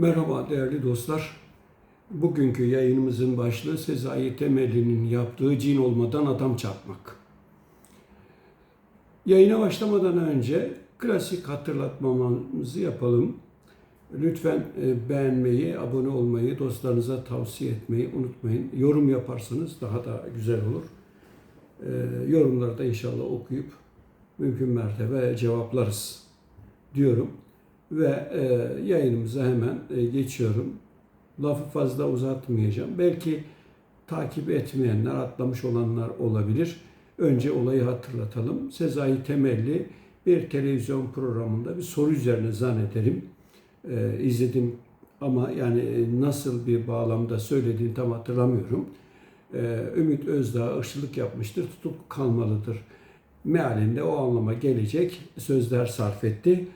Merhaba değerli dostlar. Bugünkü yayınımızın başlığı Sezai Temelli'nin yaptığı cin olmadan adam çarpmak. Yayına başlamadan önce klasik hatırlatmamızı yapalım. Lütfen e, beğenmeyi, abone olmayı, dostlarınıza tavsiye etmeyi unutmayın. Yorum yaparsanız daha da güzel olur. E, Yorumları da inşallah okuyup mümkün mertebe cevaplarız diyorum. Ve e, yayınımıza hemen e, geçiyorum. Lafı fazla uzatmayacağım. Belki takip etmeyenler, atlamış olanlar olabilir. Önce olayı hatırlatalım. Sezai Temelli bir televizyon programında bir soru üzerine zannederim e, izledim ama yani e, nasıl bir bağlamda söylediğini tam hatırlamıyorum. E, Ümit Özdağ ırkçılık yapmıştır, tutup kalmalıdır. Mealinde o anlama gelecek sözler sarf etti.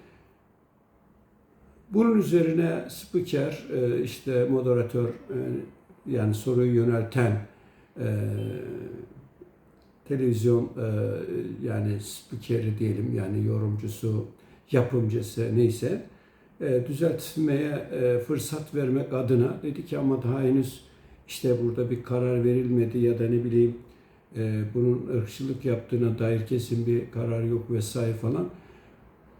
Bunun üzerine spiker, e, işte moderatör, e, yani soruyu yönelten e, televizyon yani spikeri diyelim yani yorumcusu, yapımcısı neyse düzeltmeye fırsat vermek adına dedi ki ama daha henüz işte burada bir karar verilmedi ya da ne bileyim bunun ırkçılık yaptığına dair kesin bir karar yok vesaire falan.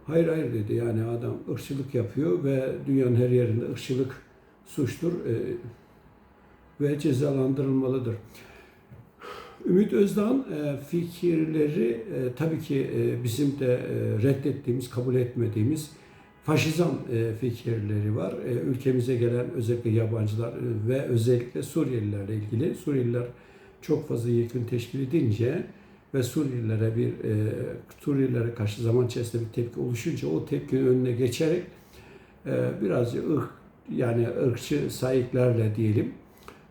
Hayır hayır dedi yani adam ırkçılık yapıyor ve dünyanın her yerinde ırkçılık suçtur e, ve cezalandırılmalıdır. Ümit Özdağ'ın e, fikirleri e, tabii ki e, bizim de e, reddettiğimiz, kabul etmediğimiz faşizan e, fikirleri var. E, ülkemize gelen özellikle yabancılar e, ve özellikle Suriyelilerle ilgili. Suriyeliler çok fazla yıkım teşkil edince ve Suriyelilere bir e, Suriyelilere karşı zaman içerisinde bir tepki oluşunca o tepkinin önüne geçerek e, biraz ırk yani ırkçı sayıklarla diyelim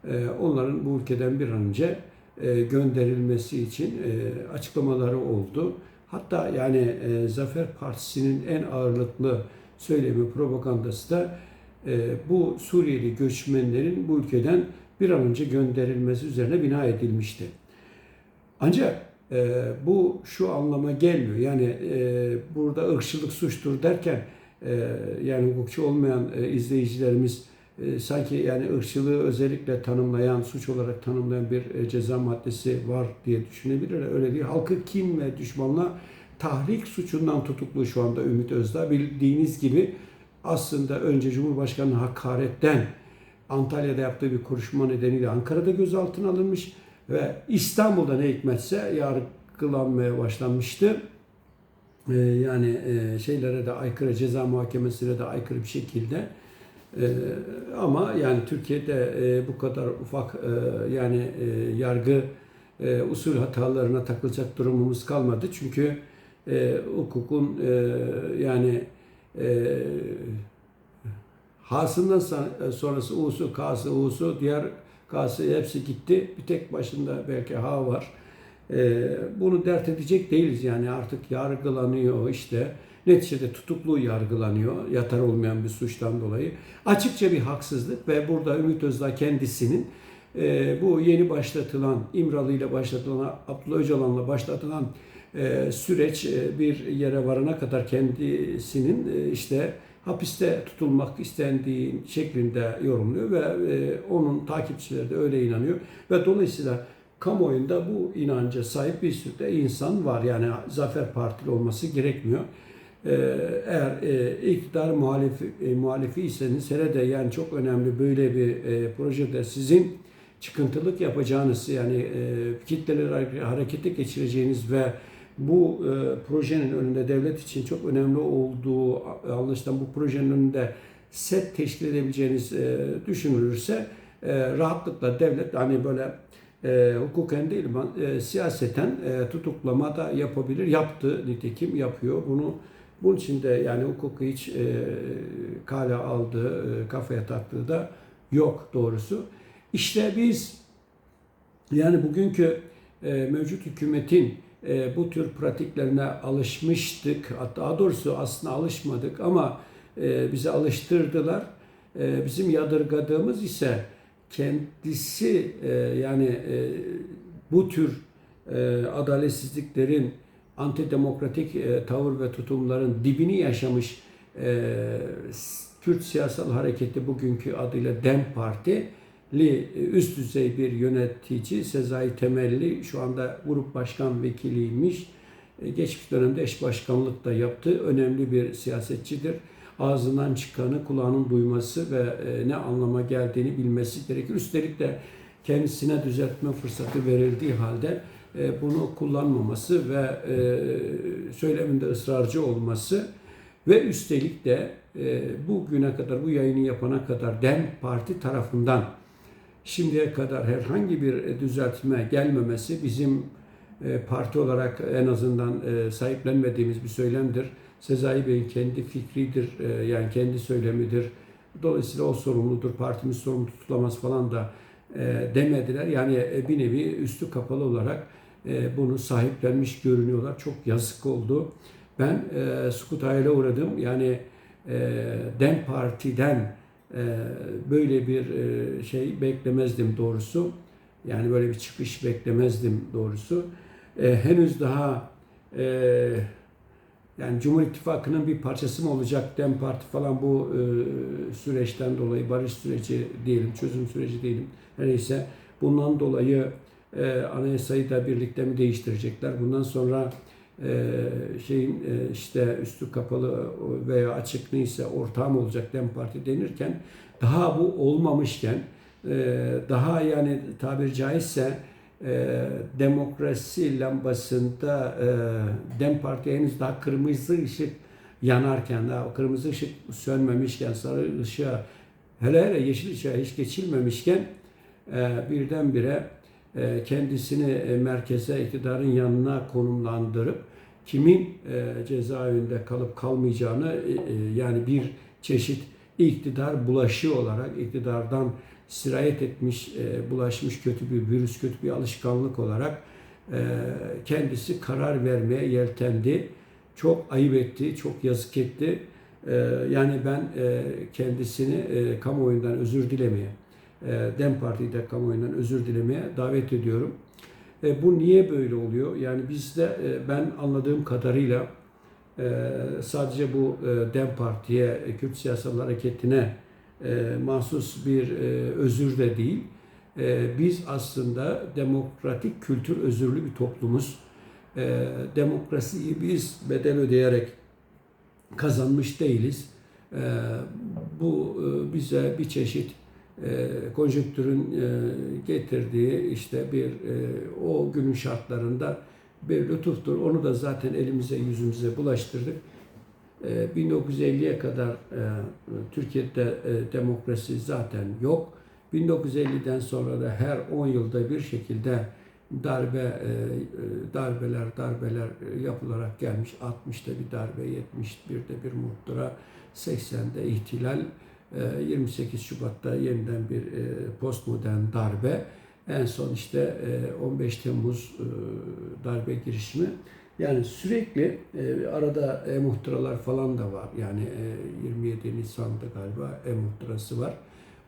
e, onların bu ülkeden bir an önce e, gönderilmesi için e, açıklamaları oldu. Hatta yani e, Zafer Partisi'nin en ağırlıklı söylemi propagandası da e, bu Suriyeli göçmenlerin bu ülkeden bir an önce gönderilmesi üzerine bina edilmişti. Ancak e, bu şu anlama gelmiyor. Yani e, burada ırkçılık suçtur derken e, yani hukukçu olmayan e, izleyicilerimiz e, sanki yani ırkçılığı özellikle tanımlayan, suç olarak tanımlayan bir e, ceza maddesi var diye düşünebilirler. Öyle değil. Halkı kin ve düşmanla tahrik suçundan tutuklu şu anda Ümit Özdağ. Bildiğiniz gibi aslında önce Cumhurbaşkanı hakaretten Antalya'da yaptığı bir konuşma nedeniyle Ankara'da gözaltına alınmış ve İstanbul'da ne hikmetse yargılanmaya başlanmıştı. Ee, yani e, şeylere de aykırı, ceza muhakemesine de aykırı bir şekilde. Ee, ama yani Türkiye'de e, bu kadar ufak e, yani e, yargı e, usul hatalarına takılacak durumumuz kalmadı. Çünkü e, hukukun e, yani e, hasından son- sonrası u'su, k'sı, u'su, diğer k'sı hepsi gitti. Bir tek başında belki ha var. E, bunu dert edecek değiliz yani artık yargılanıyor işte. Neticede tutuklu yargılanıyor yatar olmayan bir suçtan dolayı. Açıkça bir haksızlık ve burada Ümit Özdağ kendisinin e, bu yeni başlatılan İmralı ile başlatılan Abdullah Öcalan'la başlatılan e, süreç e, bir yere varana kadar kendisinin e, işte hapiste tutulmak istendiği şeklinde yorumluyor ve e, onun takipçileri de öyle inanıyor ve dolayısıyla kamuoyunda bu inanca sahip bir sürü de insan var. Yani Zafer Partili olması gerekmiyor. Ee, Eğer e, iktidar muhalifi, e, muhalifiyseniz hele de yani çok önemli böyle bir e, projede sizin çıkıntılık yapacağınız yani e, kitleleri harekete geçireceğiniz ve bu e, projenin önünde devlet için çok önemli olduğu anlaşılan bu projenin önünde set teşkil edebileceğiniz e, düşünülürse e, rahatlıkla devlet hani böyle e, hukuken değil e, siyaseten e, tutuklama da yapabilir. Yaptı nitekim yapıyor. Bunu bunun için de yani hukuku hiç e, kale aldığı, e, kafaya taktığı da yok doğrusu. İşte biz yani bugünkü e, mevcut hükümetin e, bu tür pratiklerine alışmıştık. Daha doğrusu aslında alışmadık ama e, bize alıştırdılar. E, bizim yadırgadığımız ise kendisi e, yani e, bu tür e, adaletsizliklerin, antidemokratik e, tavır ve tutumların dibini yaşamış e, Kürt Siyasal Hareketi bugünkü adıyla DEM Parti li üst düzey bir yönetici Sezai Temelli şu anda grup başkan vekiliymiş. E, Geçmiş dönemde eş başkanlık da yaptı. Önemli bir siyasetçidir. Ağzından çıkanı kulağının duyması ve e, ne anlama geldiğini bilmesi gerekir. Üstelik de kendisine düzeltme fırsatı verildiği halde e, bunu kullanmaması ve söyleminde ısrarcı olması ve üstelik de bugüne kadar bu yayını yapana kadar DEM Parti tarafından şimdiye kadar herhangi bir düzeltme gelmemesi bizim e, parti olarak en azından e, sahiplenmediğimiz bir söylemdir. Sezai Bey'in kendi fikridir, e, yani kendi söylemidir. Dolayısıyla o sorumludur, partimiz sorumlu tutulamaz falan da e, demediler. Yani e, bir nevi üstü kapalı olarak e, bunu sahiplenmiş görünüyorlar. Çok yazık oldu. Ben e, sukut hayale uğradım. Yani e, DEM Parti'den e, böyle bir e, şey beklemezdim doğrusu. Yani böyle bir çıkış beklemezdim doğrusu. E, henüz daha e, yani Cumhur İttifakı'nın bir parçası mı olacak DEM Parti falan bu e, süreçten dolayı barış süreci diyelim, çözüm süreci diyelim. Her neyse bundan dolayı anayasayı da birlikte mi değiştirecekler? Bundan sonra şeyin e, işte üstü kapalı veya açık neyse ortağım olacak DEM Parti denirken daha bu olmamışken e, daha yani tabiri caizse e, demokrasi lambasında e, DEM Parti henüz daha kırmızı ışık yanarken, daha kırmızı ışık sönmemişken, sarı ışığa, hele hele yeşil ışığa hiç geçilmemişken e, birdenbire e, kendisini e, merkeze, iktidarın yanına konumlandırıp kimin e, cezaevinde kalıp kalmayacağını e, e, yani bir çeşit iktidar bulaşı olarak iktidardan sirayet etmiş, e, bulaşmış kötü bir virüs, kötü bir alışkanlık olarak e, kendisi karar vermeye yeltendi. Çok ayıp etti, çok yazık etti. E, yani ben e, kendisini e, kamuoyundan özür dilemeye, e, DEM Parti'yi de kamuoyundan özür dilemeye davet ediyorum. Bu niye böyle oluyor? Yani bizde e, ben anladığım kadarıyla e, sadece bu e, DEM Parti'ye, Kürt Siyasal Hareketi'ne mahsus bir özür de değil. Biz aslında demokratik kültür özürlü bir toplumuz. Demokrasiyi biz bedel ödeyerek kazanmış değiliz. Bu bize bir çeşit e, konjonktürün e, getirdiği işte bir e, o günün şartlarında bir lütuftur. Onu da zaten elimize yüzümüze bulaştırdık. 1950'ye kadar e, Türkiye'de demokrasi zaten yok. 1950'den sonra da her 10 yılda bir şekilde darbe darbeler darbeler yapılarak gelmiş. 60'ta bir darbe, 71'de bir muhtıra, 80'de ihtilal, 28 Şubat'ta yeniden bir postmodern darbe. En son işte 15 Temmuz darbe girişimi. Yani sürekli e, arada e-muhtıralar falan da var. Yani e, 27 Nisan'da galiba e-muhtırası var.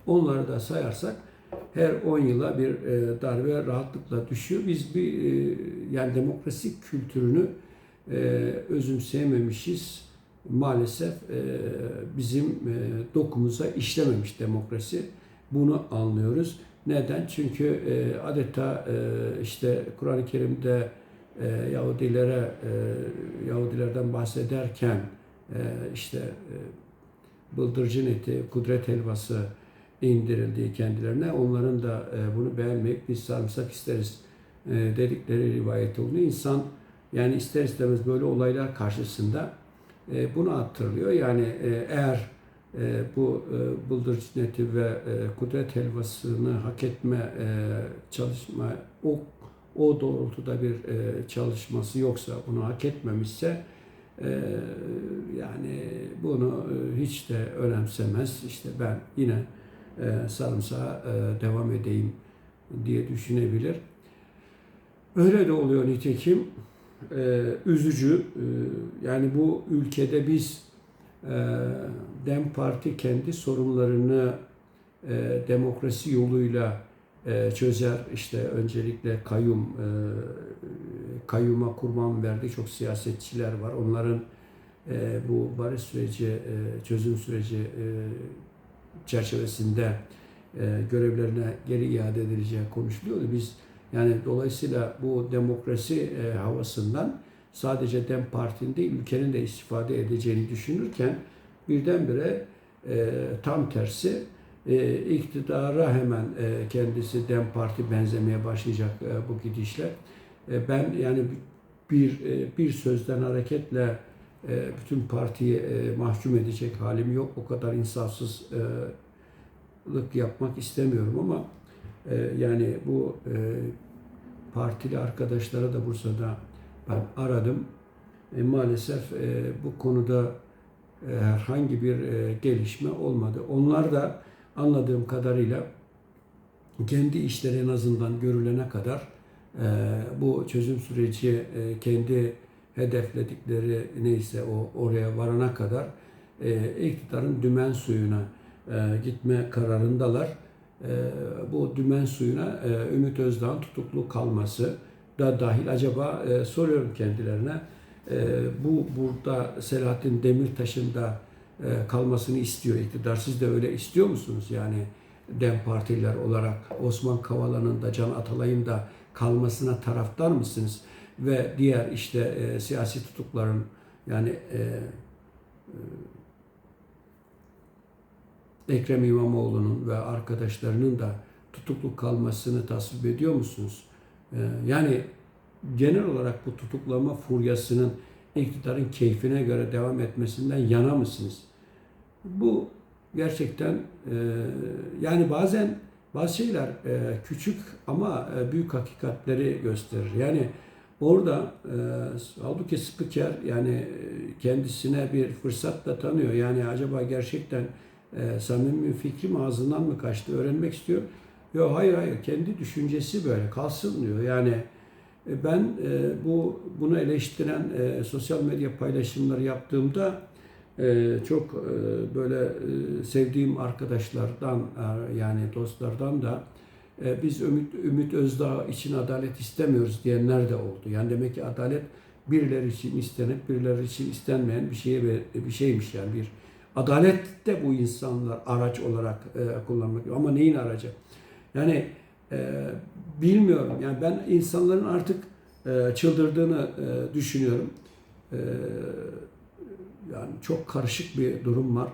Onları da sayarsak her 10 yıla bir e, darbe rahatlıkla düşüyor. Biz bir e, yani demokrasi kültürünü e, özümseyememişiz. Maalesef e, bizim e, dokumuza işlememiş demokrasi. Bunu anlıyoruz. Neden? Çünkü e, adeta işte Kur'an-ı Kerim'de Yahudilere Yahudilerden bahsederken işte e, bıldırcın eti, kudret helvası indirildiği kendilerine onların da bunu beğenmeyip biz sarımsak isteriz dedikleri rivayet oluyor. İnsan yani ister istemez böyle olaylar karşısında e, bunu hatırlıyor. Yani e, eğer e, bu e, bıldırcın eti ve kudret helvasını hak etme çalışma o o doğrultuda bir çalışması yoksa, bunu hak etmemişse e, yani bunu hiç de önemsemez. İşte ben yine sarımsağa devam edeyim diye düşünebilir. Öyle de oluyor nitekim. E, üzücü. E, yani bu ülkede biz e, Dem Parti kendi sorunlarını e, demokrasi yoluyla e, çözer. İşte öncelikle kayyum, e, kayyuma kurban verdiği çok siyasetçiler var. Onların e, bu barış süreci, e, çözüm süreci e, çerçevesinde e, görevlerine geri iade edileceği konuşuluyordu. Biz yani dolayısıyla bu demokrasi e, havasından sadece DEM Parti'nin değil ülkenin de istifade edeceğini düşünürken birdenbire e, tam tersi e, iktidara hemen e, kendisi DEM Parti benzemeye başlayacak e, bu gidişle. E, ben yani bir e, bir sözden hareketle e, bütün partiyi e, mahkum edecek halim yok. O kadar insafsızlık yapmak istemiyorum ama e, yani bu e, partili arkadaşlara da Bursa'da ben aradım. E, maalesef e, bu konuda e, herhangi bir e, gelişme olmadı. Onlar da anladığım kadarıyla kendi işleri en azından görülene kadar e, bu çözüm süreci e, kendi hedefledikleri neyse o oraya varana kadar e, iktidarın dümen suyuna e, gitme kararındalar. E, bu dümen suyuna e, Ümit Özdağ'ın tutuklu kalması da dahil acaba e, soruyorum kendilerine e, bu burada Selahattin Demirtaş'ın da kalmasını istiyor iktidar. Siz de öyle istiyor musunuz? Yani DEM partiler olarak Osman Kavala'nın da Can Atalay'ın da kalmasına taraftar mısınız? Ve diğer işte e, siyasi tutukların yani e, Ekrem İmamoğlu'nun ve arkadaşlarının da tutuklu kalmasını tasvip ediyor musunuz? E, yani genel olarak bu tutuklama furyasının iktidarın keyfine göre devam etmesinden yana mısınız? Bu gerçekten e, yani bazen bazı şeyler e, küçük ama e, büyük hakikatleri gösterir. Yani orada halbuki spiker yani kendisine bir fırsat da tanıyor. Yani acaba gerçekten e, samimi fikrim ağzından mı kaçtı öğrenmek istiyor. Yok hayır hayır kendi düşüncesi böyle kalsın diyor. Yani e, ben e, bu bunu eleştiren e, sosyal medya paylaşımları yaptığımda e, çok e, böyle e, sevdiğim arkadaşlardan e, yani dostlardan da e, biz Ümit, Ümit Özdağ için adalet istemiyoruz diyenler de oldu. Yani demek ki adalet birileri için istenip birileri için istenmeyen bir şeye bir şeymiş yani bir adalet de bu insanlar araç olarak e, kullanmak ama neyin aracı? Yani e, bilmiyorum yani ben insanların artık e, çıldırdığını e, düşünüyorum. E, yani çok karışık bir durum var.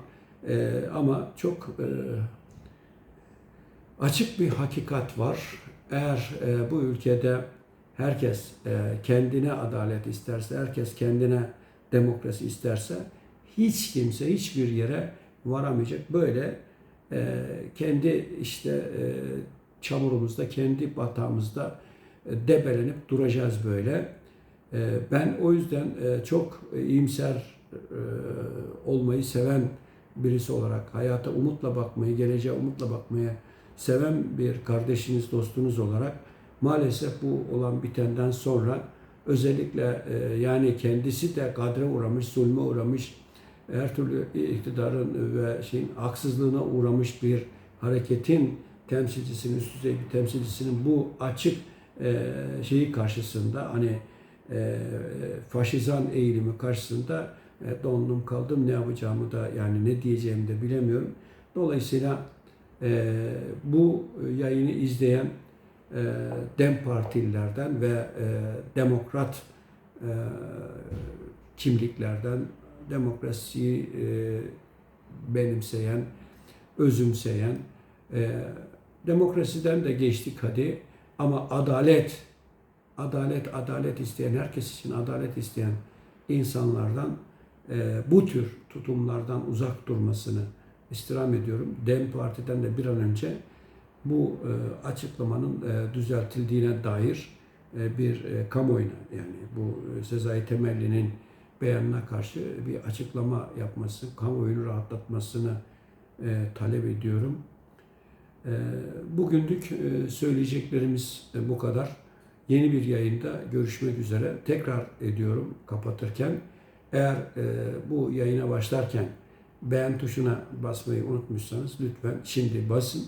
E, ama çok e, açık bir hakikat var. Eğer e, bu ülkede herkes e, kendine adalet isterse, herkes kendine demokrasi isterse hiç kimse hiçbir yere varamayacak. Böyle e, kendi işte e, çamurumuzda, kendi batağımızda e, debelenip duracağız böyle. E, ben o yüzden e, çok iyimser olmayı seven birisi olarak, hayata umutla bakmayı, geleceğe umutla bakmaya seven bir kardeşiniz, dostunuz olarak maalesef bu olan bitenden sonra özellikle yani kendisi de kadre uğramış, zulme uğramış, her türlü iktidarın ve şeyin haksızlığına uğramış bir hareketin temsilcisinin, üst düzey bir temsilcisinin bu açık e, şeyi karşısında hani e, faşizan eğilimi karşısında e, dondum kaldım ne yapacağımı da yani ne diyeceğimi de bilemiyorum. Dolayısıyla e, bu yayını izleyen e, Dem Partililerden ve e, demokrat e, kimliklerden demokrasiyi e, benimseyen, özümseyen, e, demokrasiden de geçtik hadi ama adalet, adalet, adalet isteyen, herkes için adalet isteyen insanlardan e, bu tür tutumlardan uzak durmasını istirham ediyorum. Dem Parti'den de bir an önce bu e, açıklamanın e, düzeltildiğine dair e, bir e, kamuoyuna yani bu e, Sezai Temelli'nin beyanına karşı bir açıklama yapması, kamuoyunu rahatlatmasını e, talep ediyorum. E, bugünlük e, söyleyeceklerimiz e, bu kadar. Yeni bir yayında görüşmek üzere. Tekrar ediyorum kapatırken. Eğer e, bu yayına başlarken beğen tuşuna basmayı unutmuşsanız lütfen şimdi basın.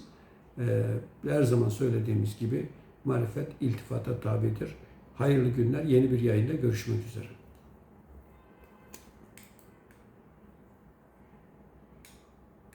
E, her zaman söylediğimiz gibi marifet iltifata tabidir. Hayırlı günler. Yeni bir yayında görüşmek üzere.